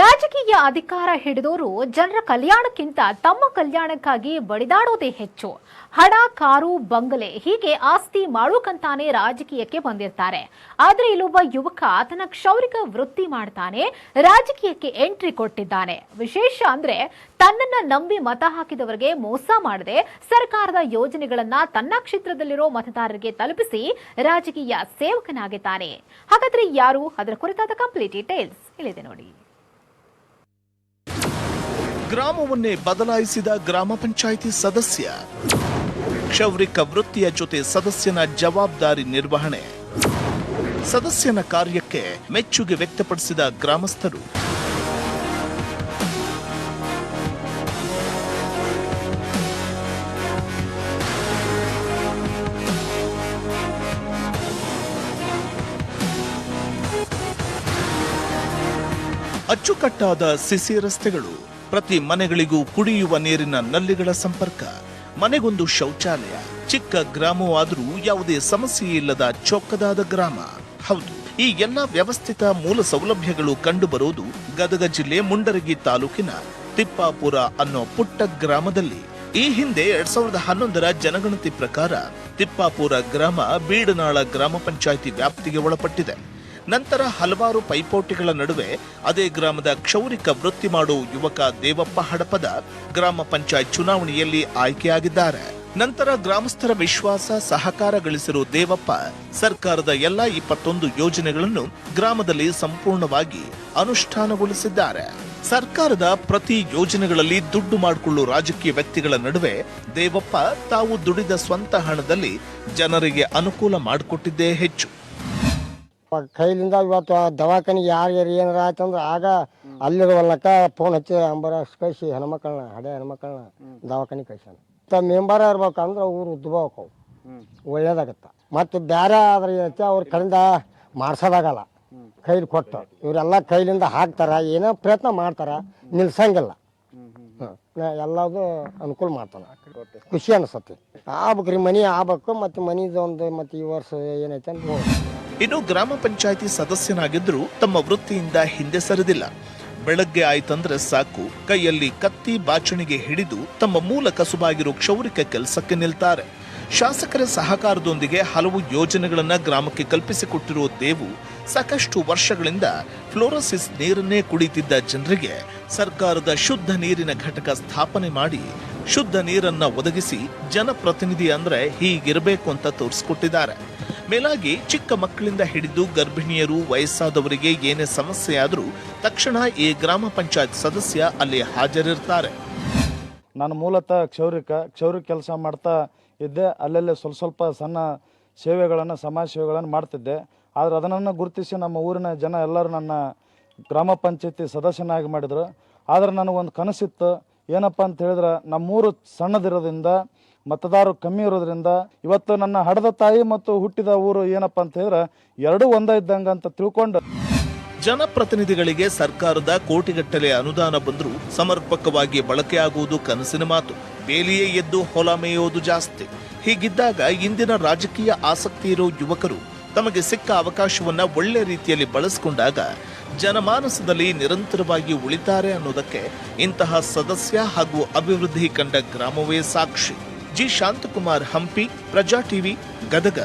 ರಾಜಕೀಯ ಅಧಿಕಾರ ಹಿಡಿದವರು ಜನರ ಕಲ್ಯಾಣಕ್ಕಿಂತ ತಮ್ಮ ಕಲ್ಯಾಣಕ್ಕಾಗಿ ಬಡಿದಾಡೋದೇ ಹೆಚ್ಚು. ಹಣ, ಕಾರು, ಬಂಗಲೆ ಹೀಗೆ ಆಸ್ತಿ ಮಾಡೋಕಂತಾನೆ ರಾಜಕೀಯಕ್ಕೆ ಬಂದಿರ್ತಾರೆ. ಆದರೆ ಇಲ್ಲೊಬ್ಬ ಯುವಕ ತನ್ನ ಕ್ಷೌರಿಕ ವೃತ್ತಿ ಮಾಡ್ತಾನೆ, ರಾಜಕೀಯಕ್ಕೆ ಎಂಟ್ರಿ ಕೊಟ್ಟಿದ್ದಾನೆ. ವಿಶೇಷ ಅಂದ್ರೆ ತನ್ನನ್ನ ನಂಬಿ ಮತ ಹಾಕಿದವರಿಗೆ ಮೋಸ ಮಾಡದೆ ಸರ್ಕಾರದ ಯೋಜನೆಗಳನ್ನ ತನ್ನ ಕ್ಷೇತ್ರದಲ್ಲಿರೋ ಮತದಾರರಿಗೆ ತಲುಪಿಸಿ ರಾಜಕೀಯ ಸೇವಕನಾಗಿದ್ದಾನೆ. ಹಾಗಾದ್ರೆ ಯಾರು? ಅದರ ಕುರಿತಾದ ಕಂಪ್ಲೀಟ್ ಡೀಟೇಲ್ಸ್ ಇಲ್ಲಿದೆ ನೋಡಿ. ಗ್ರಾಮವನ್ನೇ ಬದಲಾಯಿಸಿದ ಗ್ರಾಮ ಪಂಚಾಯಿತಿ ಸದಸ್ಯ. ಕ್ಷೌರಿಕ ವೃತ್ತಿಯ ಜೊತೆ ಸದಸ್ಯನ ಜವಾಬ್ದಾರಿ ನಿರ್ವಹಣೆ. ಸದಸ್ಯನ ಕಾರ್ಯಕ್ಕೆ ಮೆಚ್ಚುಗೆ ವ್ಯಕ್ತಪಡಿಸಿದ ಗ್ರಾಮಸ್ಥರು. ಅಚ್ಚುಕಟ್ಟಾದ ಸಿಸಿ ರಸ್ತೆಗಳು. ಪ್ರತಿ ಮನೆಗಳಿಗೂ ಕುಡಿಯುವ ನೀರಿನ ನಲ್ಲಿಗಳ ಸಂಪರ್ಕ. ಮನೆಗೊಂದು ಶೌಚಾಲಯ, ಚಿಕ್ಕ ಗ್ರಾಮವಾದರೂ ಯಾವುದೇ ಸಮಸ್ಯೆ ಇಲ್ಲದ ಚೊಕ್ಕದಾದ ಗ್ರಾಮ. ಹೌದು, ಈ ಎಲ್ಲ ವ್ಯವಸ್ಥಿತ ಮೂಲ ಸೌಲಭ್ಯಗಳು ಕಂಡುಬರುವುದು ಗದಗ ಜಿಲ್ಲೆ ಮುಂಡರಗಿ ತಾಲೂಕಿನ ತಿಪ್ಪಾಪುರ ಅನ್ನೋ ಪುಟ್ಟ ಗ್ರಾಮದಲ್ಲಿ. ಈ ಹಿಂದೆ ಎರಡ್ ಸಾವಿರದ ಹನ್ನೊಂದರ ಜನಗಣತಿ ಪ್ರಕಾರ ತಿಪ್ಪಾಪುರ ಗ್ರಾಮ ಬೀಡನಾಳ ಗ್ರಾಮ ಪಂಚಾಯಿತಿ ವ್ಯಾಪ್ತಿಗೆ ಒಳಪಟ್ಟಿದೆ. ನಂತರ ಹಲವಾರು ಪೈಪೋಟಿಗಳ ನಡುವೆ ಅದೇ ಗ್ರಾಮದ ಕ್ಷೌರಿಕ ವೃತ್ತಿ ಮಾಡೋ ಯುವಕ ದೇವಪ್ಪ ಹಡಪದ ಗ್ರಾಮ ಪಂಚಾಯತ್ ಚುನಾವಣೆಯಲ್ಲಿ ಆಯ್ಕೆಯಾಗಿದ್ದಾರೆ. ನಂತರ ಗ್ರಾಮಸ್ಥರ ವಿಶ್ವಾಸ ಸಹಕಾರ ಗಳಿಸಿರುವ ದೇವಪ್ಪ ಸರ್ಕಾರದ ಎಲ್ಲಾ ಇಪ್ಪತ್ತೊಂದು ಯೋಜನೆಗಳನ್ನು ಗ್ರಾಮದಲ್ಲಿ ಸಂಪೂರ್ಣವಾಗಿ ಅನುಷ್ಠಾನಗೊಳಿಸಿದ್ದಾರೆ. ಸರ್ಕಾರದ ಪ್ರತಿ ಯೋಜನೆಗಳಲ್ಲಿ ದುಡ್ಡು ಮಾಡಿಕೊಳ್ಳುವ ರಾಜಕೀಯ ವ್ಯಕ್ತಿಗಳ ನಡುವೆ ದೇವಪ್ಪ ತಾವು ದುಡಿದ ಸ್ವಂತ ಹಣದಲ್ಲಿ ಜನರಿಗೆ ಅನುಕೂಲ ಮಾಡಿಕೊಟ್ಟಿದ್ದೇ ಹೆಚ್ಚು. ಕೈಲಿಂದ ಇವತ್ತು ಆ ದವಾಖಾನಿಗೆ ಯಾರ್ಯಾರು ಏನಾರ ಆಯ್ತಂದ್ರೆ ಆಗ ಅಲ್ಲಿರುವಲ್ಲಕ ಫೋನ್ ಹಚ್ಚಿ ಅಂಬರಾಸ್ ಕಳಿಸಿ ಹೆಣ್ಮಕ್ಳನ್ನ ಹಡೆ ಹೆಣ್ಮಕ್ಳನ್ನ ದವಾಖಾನಿಗೆ ಕಳ್ಸ್ಯಾನ. ಮತ್ತು ಮೆಂಬರ ಇರ್ಬೇಕಂದ್ರೆ ಊರು ಉದ್ಬೇಕು ಅವು ಒಳ್ಳೇದಾಗತ್ತೆ. ಮತ್ತು ಬೇರೆ ಆದ್ರೆ ಏನೈತೆ ಅವ್ರ ಕಡೆಯಿಂದ ಮಾಡ್ಸೋದಾಗಲ್ಲ. ಕೈಲಿ ಕೊಟ್ಟು. ಇವರೆಲ್ಲ ಕೈಲಿಂದ ಹಾಕ್ತಾರ, ಏನೋ ಪ್ರಯತ್ನ ಮಾಡ್ತಾರ, ನಿಲ್ಸಂಗಿಲ್ಲ. ಎಲ್ಲದು ಅನುಕೂಲ ಮಾಡ್ತಾನೆ. ಖುಷಿ ಅನಿಸತ್ತೆ. ಆಗ್ಬೇಕ್ರಿ, ಮನೆ ಆಗ್ಬೇಕು, ಮತ್ತು ಮನಿದು ಒಂದು ಮತ್ತು ಈ ವರ್ಷ ಏನೈತೆ ಅಂತ ನೋಡ್ಬೇಕು. ಇನ್ನು ಗ್ರಾಮ ಪಂಚಾಯಿತಿ ಸದಸ್ಯನಾಗಿದ್ದರೂ ತಮ್ಮ ವೃತ್ತಿಯಿಂದ ಹಿಂದೆ ಸರಿದಿಲ್ಲ. ಬೆಳಗ್ಗೆ ಆಯ್ತಂದ್ರೆ ಸಾಕು, ಕೈಯಲ್ಲಿ ಕತ್ತಿ ಬಾಚಣಿಗೆ ಹಿಡಿದು ತಮ್ಮ ಮೂಲ ಕಸುಬಾಗಿರೋ ಕ್ಷೌರಿಕ ಕೆಲಸಕ್ಕೆ ನಿಲ್ತಾರೆ. ಶಾಸಕರ ಸಹಕಾರದೊಂದಿಗೆ ಹಲವು ಯೋಜನೆಗಳನ್ನ ಗ್ರಾಮಕ್ಕೆ ಕಲ್ಪಿಸಿಕೊಟ್ಟಿರುವ ದೇವು ಸಾಕಷ್ಟು ವರ್ಷಗಳಿಂದ ಫ್ಲೋರೋಸಿಸ್ ನೀರನ್ನೇ ಕುಡಿತಿದ್ದ ಜನರಿಗೆ ಸರ್ಕಾರದ ಶುದ್ಧ ನೀರಿನ ಘಟಕ ಸ್ಥಾಪನೆ ಮಾಡಿ, ಶುದ್ಧ ನೀರನ್ನ ಒದಗಿಸಿ ಜನಪ್ರತಿನಿಧಿ ಅಂದ್ರೆ ಹೀಗಿರಬೇಕು ಅಂತ ತೋರಿಸ್ಕೊಟ್ಟಿದ್ದಾರೆ. ಮೇಲಾಗಿ ಚಿಕ್ಕ ಮಕ್ಕಳಿಂದ ಹಿಡಿದು ಗರ್ಭಿಣಿಯರು ವಯಸ್ಸಾದವರಿಗೆ ಏನೇ ಸಮಸ್ಯೆ ಆದರೂ ತಕ್ಷಣ ಈ ಗ್ರಾಮ ಪಂಚಾಯತ್ ಸದಸ್ಯ ಅಲ್ಲಿ ಹಾಜರಿರ್ತಾರೆ. ನಾನು ಮೂಲತಃ ಕ್ಷೌರಿಕ ಕ್ಷೌರಿಕ ಕೆಲಸ ಮಾಡ್ತಾ ಇದ್ದೆ. ಅಲ್ಲಲ್ಲೇ ಸ್ವಲ್ಪ ಸ್ವಲ್ಪ ಸಣ್ಣ ಸೇವೆಗಳನ್ನು, ಸಮಾಜ ಸೇವೆಗಳನ್ನು ಮಾಡ್ತಿದ್ದೆ. ಆದರೆ ಅದನ್ನು ಗುರುತಿಸಿ ನಮ್ಮ ಊರಿನ ಜನ ಎಲ್ಲರೂ ನನ್ನ ಗ್ರಾಮ ಪಂಚಾಯತಿ ಸದಸ್ಯನಾಗಿ ಮಾಡಿದರು. ಆದರೆ ನನಗೊಂದು ಕನಸಿತ್ತು. ಏನಪ್ಪ ಅಂತ ಹೇಳಿದ್ರೆ, ನಮ್ಮೂರು ಸಣ್ಣದಿರೋದ್ರಿಂದ ಮತದಾರರು ಕಮ್ಮಿ ಇರೋದ್ರಿಂದ ಇವತ್ತು ನನ್ನ ಹಡದ ತಾಯಿ ಮತ್ತು ಹುಟ್ಟಿದ ಊರು ಏನಪ್ಪ ಅಂತ ಹೇಳಿದ್ರೆ ಎರಡೂ ಒಂದೇ ಇದ್ದಂಗೆ ಅಂತ ತಿಳ್ಕೊಂಡು ಜನಪ್ರತಿನಿಧಿಗಳಿಗೆ ಸರ್ಕಾರದ ಕೋಟಿಗಟ್ಟಲೆ ಅನುದಾನ ಬಂದರೂ ಸಮರ್ಪಕವಾಗಿ ಬಳಕೆಯಾಗುವುದು ಕನಸಿನ ಮಾತು. ಬೇಲಿಯೇ ಎದ್ದು ಹೊಲ ಮೇಯೋದು ಜಾಸ್ತಿ. ಹೀಗಿದ್ದಾಗ ಇಂದಿನ ರಾಜಕೀಯ ಆಸಕ್ತಿ ಇರೋ ಯುವಕರು ತಮಗೆ ಸಿಕ್ಕ ಅವಕಾಶವನ್ನ ಒಳ್ಳೆ ರೀತಿಯಲ್ಲಿ ಬಳಸಿಕೊಂಡಾಗ ಜನಮಾನಸದಲ್ಲಿ ನಿರಂತರವಾಗಿ ಉಳಿತಾರೆ ಅನ್ನೋದಕ್ಕೆ ಇಂತಹ ಸದಸ್ಯ ಹಾಗೂ ಅಭಿವೃದ್ಧಿ ಕಂಡ ಗ್ರಾಮವೇ ಸಾಕ್ಷಿ. G Shanthakumar Hampi Praja TV Gadag.